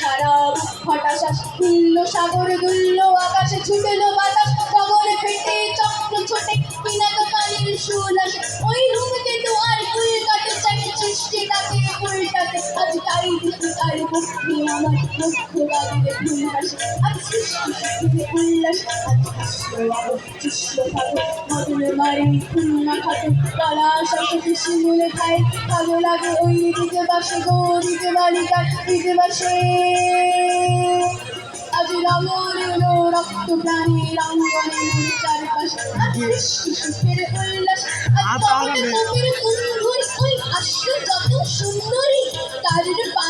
ছাড়া হঠাৎ সাগর দুল্ল আকাশে ছুটেলো বাতাস। আজ তাই তার পক্ষে আমার বাগিয়ে ফুল হাসে আজ সৃষ্টি উল্লাস আজ সাথে শিমুলে খায় ভালো লাগে ওই দিকে বাসে গো দিকে বালিকার দিকে বাসে আজ রঙর এলো রক্ত প্রাণী রঙ্গনে চারপাশে উল্লাস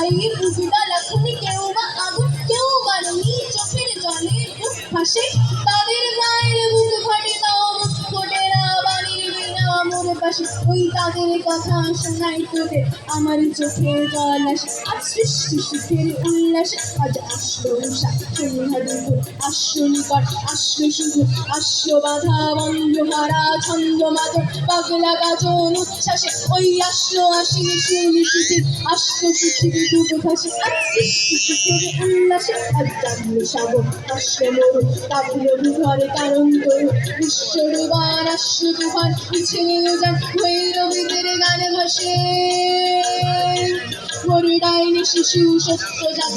তাদের পায়ে বুঝিটা কেউ বা আগুন, কেউ বারণি চোখের জলে বুক তাদের মায়ের মুখ ফোটে ওই তাদের কথা শোনাই তোদের আমার চোখে জল আসে আজ সৃষ্টি উল্লাসে, আজ আসলো সাক্ষী হাদুপুর আসলো আসলো শুধু আসলো বাধা বন্ধ হারা ছন্দ মাদক পাগলা গাজন উচ্ছ্বাসে। ওই আসলো আসিনি শুনি শুধু আসলো পৃথিবী ডুবে ভাসে। উল্লাসে। আজ জানলো সাগর আসলো মরু কাবলো ঘরে কারণ তোর ভৈরবীদের গানে ভাসে। শিশু সত্য জাত